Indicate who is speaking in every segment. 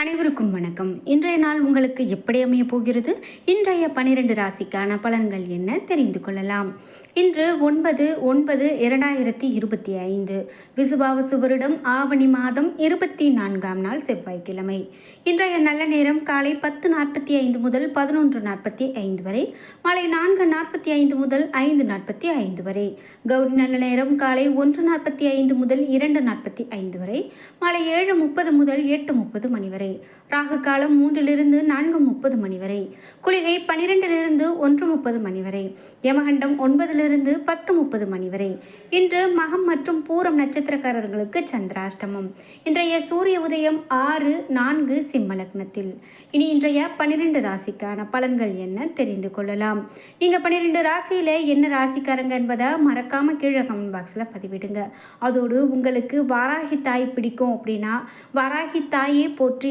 Speaker 1: அனைவருக்கும் வணக்கம். இன்றைய நாள் உங்களுக்கு எப்படி அமைய போகிறது? இன்றைய பனிரெண்டு ராசிக்கான பலன்கள் என்ன? தெரிந்து கொள்ளலாம். இன்று ஒன்பது ஒன்பது இரண்டாயிரத்தி இருபத்தி ஐந்து. விசுவாவசு வருடம் ஆவணி மாதம் இருபத்தி நான்காம் நாள் செவ்வாய்க்கிழமை. இன்றைய நல்ல நேரம் காலை பத்து நாற்பத்தி ஐந்து முதல் பதினொன்று நாற்பத்தி ஐந்து வரை மாலை நான்கு நாற்பத்தி ஐந்து முதல் ஐந்து நாற்பத்தி ஐந்து வரை. கௌரி நல்ல நேரம் காலை ஒன்று நாற்பத்தி ஐந்து முதல் இரண்டு நாற்பத்தி ஐந்து வரை மாலை ஏழு முப்பது முதல் எட்டு முப்பது மணி வரை. ராகு காலம் மூன்றிலிருந்து நான்கு முப்பது மணி வரை. குளிகை பனிரெண்டிலிருந்து ஒன்று முப்பது மணி வரை. யமகண்டம் ஒன்பதிலிருந்து பத்து முப்பது மணி வரை. இன்று மகம் மற்றும் பூரம் நட்சத்திரக்காரர்களுக்கு சந்திராஷ்டமம். இன்றைய சூரிய உதயம் ஆறு நான்கு சிம்ம லக்னத்தில். இனி இன்றைய பன்னிரெண்டு ராசிக்கான பலன்கள் என்ன தெரிந்து கொள்ளலாம். நீங்கள் பன்னிரெண்டு ராசியில் என்ன ராசிக்காரங்க என்பதை மறக்காமல் கீழே கமெண்ட் பாக்ஸில் பதிவிடுங்க. அதோடு உங்களுக்கு வாராகி தாய் பிடிக்கும் அப்படின்னா வாராகி தாயே போற்றி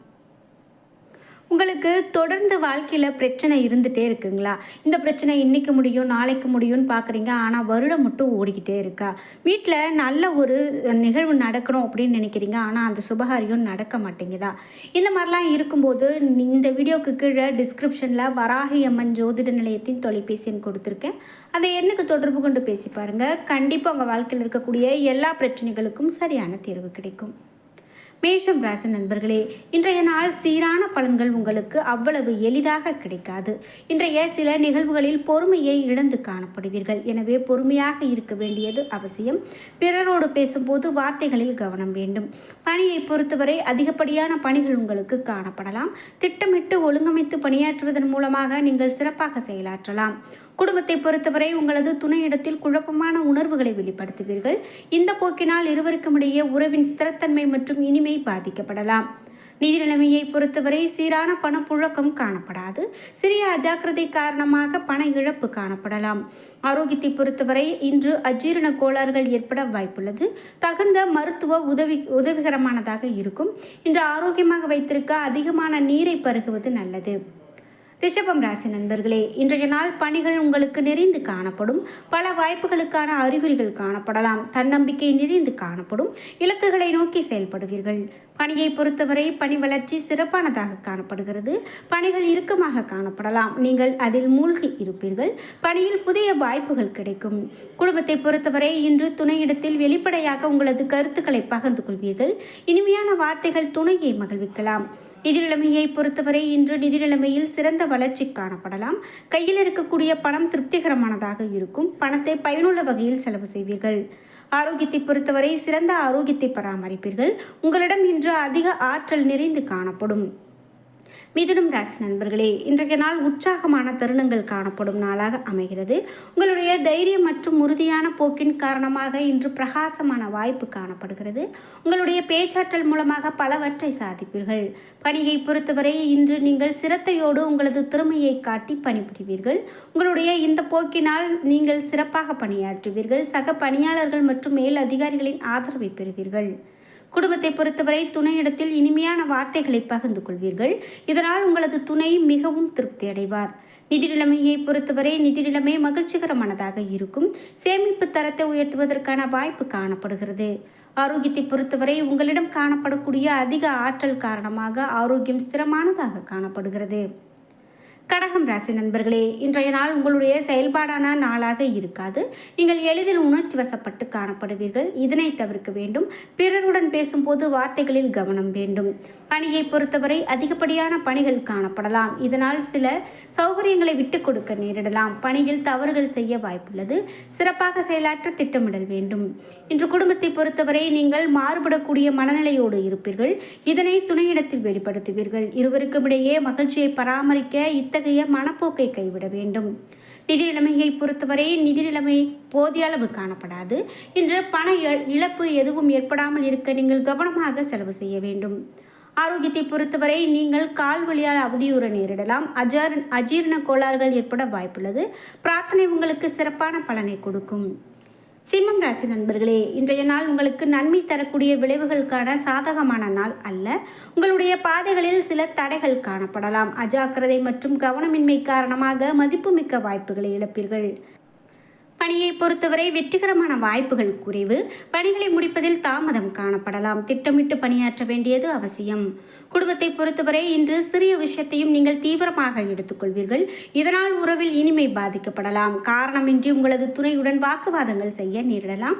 Speaker 1: உங்களுக்கு தொடர்ந்து வாழ்க்கையில் பிரச்சனை இருந்துகிட்டே இருக்குங்களா? இந்த பிரச்சனை இன்றைக்கி முடியும் நாளைக்கு முடியும்னு பார்க்குறீங்க ஆனால் வருடம் மட்டும் ஓடிக்கிட்டே இருக்கா? வீட்டில் நல்ல ஒரு நிகழ்வு நடக்கணும் அப்படின்னு நினைக்கிறீங்க. ஆனால் அந்த சுபகாரியம் நடக்க மாட்டேங்குதா? இந்த மாதிரிலாம் இருக்கும்போது இந்த வீடியோக்கு கீழே டிஸ்கிரிப்ஷனில் வராகி அம்மன் ஜோதிட நிலையத்தின் தொலைபேசி எண் கொடுத்துருக்கேன். அதை எண்ணுக்கு தொடர்பு கொண்டு பேசி பாருங்கள் கண்டிப்பாக உங்கள் வாழ்க்கையில் இருக்கக்கூடிய எல்லா பிரச்சனைகளுக்கும் சரியான தீர்வு கிடைக்கும். மேஷம் ராசி நண்பர்களே இன்றைய நாள் சீரான பலன்கள் உங்களுக்கு அவ்வளவு எளிதாக கிடைக்காது. இன்றைய சில நிகழ்வுகளில் பொறுமையை இழந்து காணப்படுவீர்கள். எனவே பொறுமையாக இருக்க வேண்டியது அவசியம். பிறரோடு பேசும்போது வார்த்தைகளில் கவனம் வேண்டும். பணியை பொறுத்தவரை அதிகப்படியான பணிகள் உங்களுக்கு காணப்படலாம். திட்டமிட்டு ஒழுங்கமைத்து பணியாற்றுவதன் மூலமாக நீங்கள் சிறப்பாக செயலாற்றலாம். குடும்பத்தை பொறுத்தவரை உங்களது துணையிடத்தில் குழப்பமான உணர்வுகளை வெளிப்படுத்துவீர்கள். இந்த போக்கினால் இருவருக்கும் இடையே உறவின் ஸ்திரத்தன்மை மற்றும் இனிமை பாதிக்கப்படலாம். நிதி நிலைமையை பொறுத்தவரை சீரான பணப்புழக்கம் காணப்படாது. சிறிய அஜாக்கிரதை காரணமாக பண இழப்பு காணப்படலாம். ஆரோக்கியத்தை பொறுத்தவரை இன்று அஜீரண கோளாறுகள் ஏற்பட வாய்ப்புள்ளது. தகுந்த மருத்துவ உதவி உதவிகரமானதாக இருக்கும். இன்று ஆரோக்கியமாக வைத்திருக்க அதிகமான நீரை பருகுவது நல்லது. ரிஷபம் ராசி நண்பர்களே இன்றைய நாள் பணிகள் உங்களுக்கு நிறைந்து காணப்படும். பல வாய்ப்புகளுக்கான அறிகுறிகள் காணப்படலாம். தன்னம்பிக்கை நிறைந்து காணப்படும். இலக்குகளை நோக்கி செயல்படுவீர்கள். பணியை பொறுத்தவரை பணி வளர்ச்சி சிறப்பானதாக காணப்படுகிறது. பணிகள் இறுக்கமாக காணப்படலாம். நீங்கள் அதில் மூழ்கி இருப்பீர்கள். பணியில் புதிய வாய்ப்புகள் கிடைக்கும். குடும்பத்தை பொறுத்தவரை இன்று துணையிடத்தில் வெளிப்படையாக உங்களது கருத்துக்களை பகிர்ந்து கொள்வீர்கள். இனிமையான வார்த்தைகள் துணையை மகிழ்விக்கலாம். நிதி நிலைமையை பொறுத்தவரை இன்று நிதி நிலைமையில் சிறந்த வளர்ச்சி காணப்படலாம். கையில் இருக்கக்கூடிய பணம் திருப்திகரமானதாக இருக்கும். பணத்தை பயனுள்ள வகையில் செலவு செய்வீர்கள். ஆரோக்கியத்தை பொறுத்தவரை சிறந்த ஆரோக்கியத்தை பராமரிப்பீர்கள். உங்களிடம் இன்று அதிக ஆற்றல் நிறைந்து காணப்படும். மிதுனம் ராசி நண்பர்களே இன்றைய நாள் உற்சாகமான தருணங்கள் காணப்படும் நாளாக அமைகிறது. உங்களுடைய தைரியம் மற்றும் உறுதியான போக்கின் காரணமாக இன்று பிரகாசமான வாய்ப்பு காணப்படுகிறது. உங்களுடைய பேச்சாற்றல் மூலமாக பலவற்றை சாதிப்பீர்கள். பணியை பொறுத்தவரை இன்று நீங்கள் சிரத்தையோடு உங்களது திறமையை காட்டி பணிபுரிவீர்கள். உங்களுடைய இந்த போக்கினால் நீங்கள் சிறப்பாக பணியாற்றுவீர்கள். சக பணியாளர்கள் மற்றும் மேல் அதிகாரிகளின் ஆதரவை பெறுவீர்கள். குடும்பத்தை பொறுத்தவரை துணையிடத்தில் இனிமையான வார்த்தைகளை பகிர்ந்து கொள்வீர்கள். இதனால் உங்களது துணை மிகவும் திருப்தி அடைவார். நிதி நிலைமையை பொறுத்தவரை நிதி நிலைமை மகிழ்ச்சிகரமானதாக இருக்கும். சேமிப்பு தரத்தை உயர்த்துவதற்கான வாய்ப்பு காணப்படுகிறது. ஆரோக்கியத்தை பொறுத்தவரை உங்களிடம் காணப்படக்கூடிய அதிக ஆற்றல் காரணமாக ஆரோக்கியம் ஸ்திரமானதாக காணப்படுகிறது. கடகம் ராசி நண்பர்களே இன்றைய நாள் உங்களுடைய செயல்பாடான நாளாக இருக்காது. நீங்கள் எளிதில் உணர்ச்சி வசப்பட்டு காணப்படுவீர்கள். இதனை தவிர்க்க வேண்டும். பிறருடன் பேசும்போது வார்த்தைகளில் கவனம் வேண்டும். பணியை பொறுத்தவரை அதிகப்படியான பணிகள் காணப்படலாம். இதனால் சில சௌகரியங்களை விட்டு கொடுக்க நேரிடலாம். பணியில் தவறுகள் செய்ய வாய்ப்புள்ளது. சிறப்பாக செயலாற்ற திட்டமிடல் வேண்டும். இன்று குடும்பத்தை பொறுத்தவரை நீங்கள் மாறுபடக்கூடிய மனநிலையோடு இருப்பீர்கள். இதனை துணையிடத்தில் வெளிப்படுத்துவீர்கள். இருவருக்கும் இடையே மகிழ்ச்சியை பராமரிக்க இத்தகைய மனப்போக்கை கைவிட வேண்டும். நிதி நிலைமையை பொறுத்தவரை நிதி நிலைமை போதிய அளவு காணப்படாது. இன்று பண இழப்பு எதுவும் ஏற்படாமல் இருக்க நீங்கள் கவனமாக செலவு செய்ய வேண்டும். ஆரோக்கியத்தை பொறுத்தவரை நீங்கள் கால் வழியால் அவதியுற நேரிடலாம். அஜர் அஜீரண கோளாறுகள் ஏற்பட வாய்ப்புள்ளது. பிரார்த்தனை உங்களுக்கு சிறப்பான பலனை கொடுக்கும். சிம்மம் ராசி நண்பர்களே இன்றைய நாள் உங்களுக்கு நன்மை தரக்கூடிய விளைவுகளுக்கான சாதகமான நாள் அல்ல. உங்களுடைய பாதைகளில் சில தடைகள் காணப்படலாம். அஜாக்கிரதை மற்றும் கவனமின்மை காரணமாக மதிப்புமிக்க வாய்ப்புகளை இழப்பீர்கள். பணியை பொறுத்தவரை வெற்றிகரமான வாய்ப்புகள் குறைவு. பணிகளை முடிப்பதில் தாமதம் காணப்படலாம். திட்டமிட்டு பணியாற்ற வேண்டியது அவசியம். குடும்பத்தை பொறுத்தவரை இன்று சிறிய விஷயத்தையும் நீங்கள் தீவிரமாக எடுத்துக்கொள்வீர்கள். இதனால் உறவில் இனிமை பாதிக்கப்படலாம். காரணமின்றி உங்களது துணையுடன் வாக்குவாதங்கள் செய்ய நேரிடலாம்.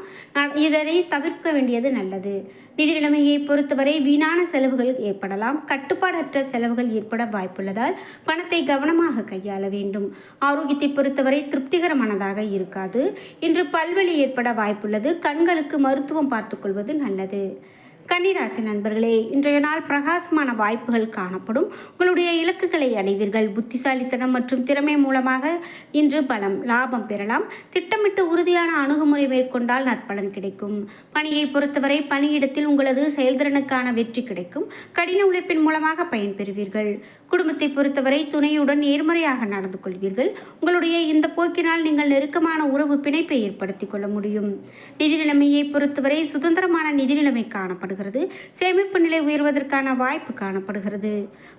Speaker 1: இதனை தவிர்க்க வேண்டியது நல்லது. நிதி நிலைமையை பொறுத்தவரை வீணான செலவுகள் ஏற்படலாம். கட்டுப்பாடற்ற செலவுகள் ஏற்பட வாய்ப்புள்ளதால் பணத்தை கவனமாக கையாள வேண்டும். ஆரோக்கியத்தை பொறுத்தவரை திருப்திகரமானதாக இருக்காது. இன்று பல்வெளி ஏற்பட வாய்ப்புள்ளது. கண்களுக்கு மருத்துவம் பார்த்துக்கொள்வது நல்லது. கன்னிராசி நண்பர்களே இன்றைய நாள் பிரகாசமான வாய்ப்புகள் காணப்படும். உங்களுடைய இலக்குகளை அடைவீர்கள். புத்திசாலித்தனம் மற்றும் திறமை மூலமாக இன்று பலம் லாபம் பெறலாம். திட்டமிட்டு உறுதியான அணுகுமுறை மேற்கொண்டால் நற்பலன் கிடைக்கும். பணியை பொறுத்தவரை பணியிடத்தில் உங்களது செயல்திறனுக்கான வெற்றி கிடைக்கும். கடின உழைப்பின் மூலமாக பயன்பெறுவீர்கள் குடும்பத்தை பொறுத்தவரை துணையுடன் நேர்மறையாக நடந்து கொள்வீர்கள். உங்களுடைய இந்த போக்கினால் நீங்கள் நெருக்கமான உறவு பிணைப்பை ஏற்படுத்திக் கொள்ள முடியும். நிதி நிலைமையை பொறுத்தவரை சுதந்திரமான நிதி நிலைமை காணப்படுகிறது. சேமிப்பு நிலை உயர்வதற்கான வாய்ப்பு காணப்படுகிறது.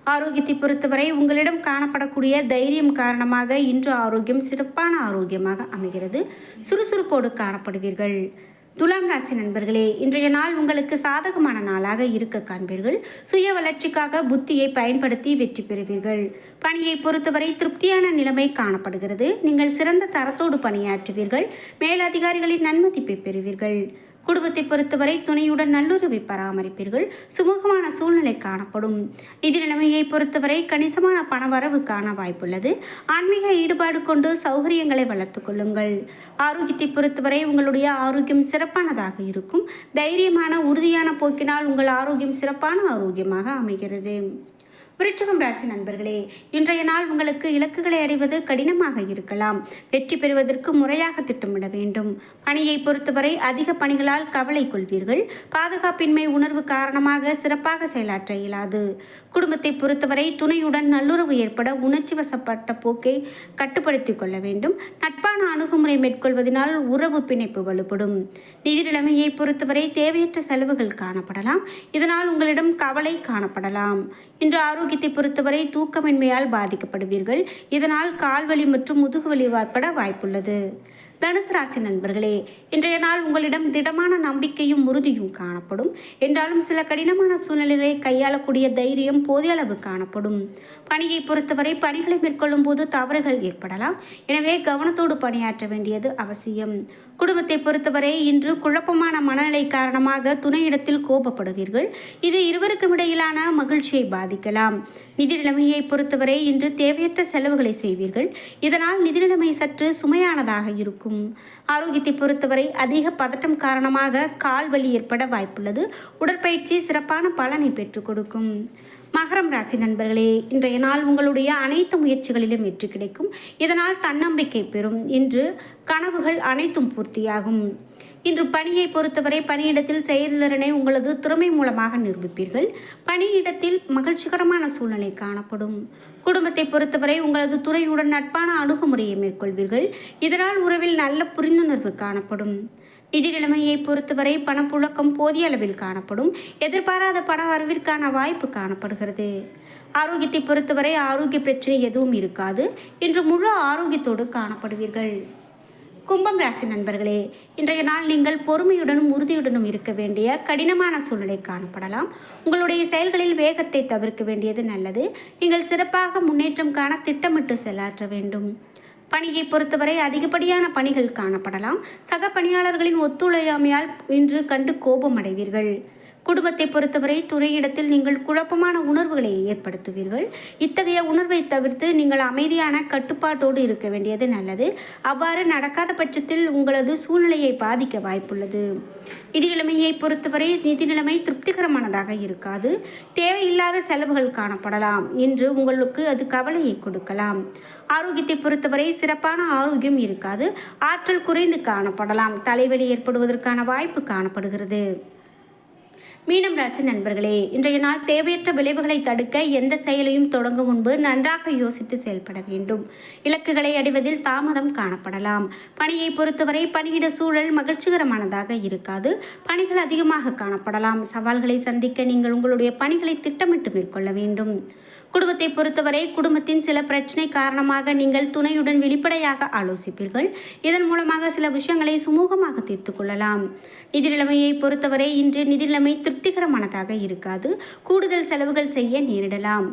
Speaker 1: ஆரோக்கியத்தை பொறுத்தவரை உங்களிடம் காணப்படக்கூடிய தைரியம் காரணமாக இன்று ஆரோக்கியம் சிறப்பான ஆரோக்கியமாக அமைகிறது. சுறுசுறுப்போடு காணப்படுவீர்கள். துலாம் ராசி நண்பர்களே இன்றைய நாள் உங்களுக்கு சாதகமான நாளாக இருக்க காண்பீர்கள். சுய வளர்ச்சிக்காக புத்தியை பயன்படுத்தி வெற்றி பெறுவீர்கள். பணியை பொறுத்தவரை திருப்தியான நிலைமை காணப்படுகிறது. நீங்கள் சிறந்த தரத்தோடு பணியாற்றுவீர்கள். மேலதிகாரிகளின் நன்மதிப்பை பெறுவீர்கள். குடும்பத்தை பொறுத்தவரை துணையுடன் நல்லுறவை பராமரிப்பீர்கள். சுமூகமான சூழ்நிலை காணப்படும். நிதி நிலைமையை பொறுத்தவரை கணிசமான பணவரவு காண வாய்ப்புள்ளது. ஆன்மீக ஈடுபாடு கொண்டு சௌகரியங்களை வளர்த்து கொள்ளுங்கள். ஆரோக்கியத்தை பொறுத்தவரை உங்களுடைய ஆரோக்கியம் சிறப்பானதாக இருக்கும். தைரியமான உறுதியான போக்கினால் உங்கள் ஆரோக்கியம் சிறப்பான ஆரோக்கியமாக அமைகிறது. விருச்சகம் ராசி நண்பர்களே இன்றைய நாள் உங்களுக்கு இலக்குகளை அடைவது கடினமாக இருக்கலாம். வெற்றி பெறுவதற்கு முறையாக திட்டமிட வேண்டும். பணியை பொறுத்தவரை அதிக பணிகளால் கவலை கொள்வீர்கள். பாதுகாப்பின்மை உணர்வு காரணமாக சிறப்பாக செயலாற்ற இயலாது. குடும்பத்தை பொறுத்தவரை துணையுடன் நல்லுறவு ஏற்பட உணர்ச்சி வசப்பட்ட போக்கை கட்டுப்படுத்திக் கொள்ள வேண்டும். நட்பான அணுகுமுறை மேற்கொள்வதனால் உறவு பிணைப்பு வலுப்படும். நிதி நிலைமையை பொறுத்தவரை தேவையற்ற செலவுகள் காணப்படலாம். இதனால் உங்களிடம் கவலை காணப்படலாம். இன்று ஆரோக்கியத்தை பொறுத்தவரை தூக்கமின்மையால் பாதிக்கப்படுவீர்கள். இதனால் கால்வலி மற்றும் முதுகுவலி ஏற்பட வாய்ப்புள்ளது. தனுசு ராசி நண்பர்களே இன்றைய நாள் உங்களிடம் திடமான நம்பிக்கையும் உறுதியும் காணப்படும். என்றாலும் சில கடினமான சூழ்நிலைகளை கையாளக்கூடிய தைரியம் போதிய அளவு காணப்படும். பணியை பொறுத்தவரை பணிகளை மேற்கொள்ளும் போது தவறுகள் ஏற்படலாம். எனவே கவனத்தோடு பணியாற்ற வேண்டியது அவசியம். குடும்பத்தை பொறுத்தவரை இன்று குழப்பமான மனநிலை காரணமாக துணையிடத்தில் கோபப்படுவீர்கள். இது இருவருக்கும் இடையிலான மகிழ்ச்சியை பாதிக்கலாம். நிதி நிலைமையை பொறுத்தவரை இன்று தேவையற்ற செலவுகளை செய்வீர்கள். இதனால் நிதி நிலைமை சற்று சுமையானதாக இருக்கும். ஆரோக்கியத்தை பொறுத்தவரை அதிக பதட்டம் காரணமாக கால் வலி ஏற்பட வாய்ப்புள்ளது. உடற்பயிற்சி சிறப்பான பலனை பெற்றுக் கொடுக்கும். மகரம் ராசி நண்பர்களே இன்றைய நாள் உங்களுடைய அனைத்து முயற்சிகளிலும் வெற்றி கிடைக்கும். இதனால் தன்னம்பிக்கை பெறும் இன்று கனவுகள் அனைத்தும் பூர்த்தியாகும். இன்று பணியை பொறுத்தவரை பணியிடத்தில் செயல்திறனை உங்களது திறமை மூலமாக நிரூபிப்பீர்கள். பணியிடத்தில் மகிழ்ச்சிகரமான சூழ்நிலை காணப்படும். குடும்பத்தை பொறுத்தவரை உங்களது துறையுடன் நட்பான அணுகுமுறையை மேற்கொள்வீர்கள். இதனால் உறவில் நல்ல புரிந்துணர்வு காணப்படும். நிதி நிலைமையை பொறுத்தவரை பணப்புழக்கம் போதிய அளவில் காணப்படும். எதிர்பாராத பண வரவிற்கான வாய்ப்பு காணப்படுகிறது. ஆரோக்கியத்தை பொறுத்தவரை ஆரோக்கிய பிரச்சனை எதுவும் இருக்காது. இன்று முழு ஆரோக்கியத்தோடு காணப்படுவீர்கள். கும்பம் ராசி நண்பர்களே இன்றைய நாள் நீங்கள் பொறுமையுடனும் உறுதியுடனும் இருக்க வேண்டிய கடினமான சூழ்நிலை காணப்படலாம். உங்களுடைய செயல்களில் வேகத்தை தவிர்க்க வேண்டியது நல்லது. நீங்கள் சிறப்பாக முன்னேற்றம் காண திட்டமிட்டு செயலாற்ற வேண்டும். பணியை பொறுத்தவரை அதிகப்படியான பணிகள் காணப்படலாம். சக பணியாளர்களின் ஒத்துழையாமையால் இன்று கண்டு கோபம் அடைவீர்கள் குடும்பத்தை பொறுத்தவரை துறையிடத்தில் நீங்கள் குழப்பமான உணர்வுகளை ஏற்படுத்துவீர்கள். இத்தகைய உணர்வை தவிர்த்து நீங்கள் அமைதியான கட்டுப்பாட்டோடு இருக்க வேண்டியது நல்லது. அவ்வாறு நடக்காத பட்சத்தில் உங்களது சூழ்நிலையை பாதிக்க வாய்ப்புள்ளது. நிதி நிலைமையை பொறுத்தவரை நிதி நிலைமை திருப்திகரமானதாக இருக்காது. தேவையில்லாத செலவுகள் காணப்படலாம் என்று உங்களுக்கு அது கவலையை கொடுக்கலாம். ஆரோக்கியத்தை பொறுத்தவரை சிறப்பான ஆரோக்கியம் இருக்காது. ஆற்றல் குறைந்து காணப்படலாம். தலைவலி ஏற்படுவதற்கான வாய்ப்பு காணப்படுகிறது. மீனம் ராசி நண்பர்களே இன்றைய நாள் தேவையற்ற விளைவுகளை தடுக்க எந்த செயலையும் தொடங்கும் முன்பு நன்றாக யோசித்து செயல்பட வேண்டும். இலக்குகளை அடைவதில் தாமதம் காணப்படலாம். பணியை பொறுத்தவரை பணியிட சூழல் மகிழ்ச்சிகரமானதாக இருக்காது. பணிகள் அதிகமாக காணப்படலாம். சவால்களை சந்திக்க நீங்கள் உங்களுடைய பணிகளை திட்டமிட்டு மேற்கொள்ள வேண்டும். குடும்பத்தை பொறுத்தவரை குடும்பத்தின் சில பிரச்சனை காரணமாக நீங்கள் துணையுடன் வெளிப்படையாக ஆலோசிப்பீர்கள். இதன் மூலமாக சில விஷயங்களை சுமூகமாக தீர்த்து கொள்ளலாம். நிதி நிலைமையை பொறுத்தவரை இன்று நிதி நிலைமை திருப்திகரமானதாக இருக்காது. கூடுதல் செலவுகள் செய்ய நேரிடலாம்.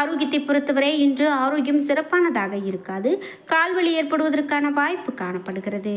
Speaker 1: ஆரோக்கியத்தை பொறுத்தவரை இன்று ஆரோக்கியம் சிறப்பானதாக இருக்காது. கால்வழி ஏற்படுவதற்கான வாய்ப்பு காணப்படுகிறது.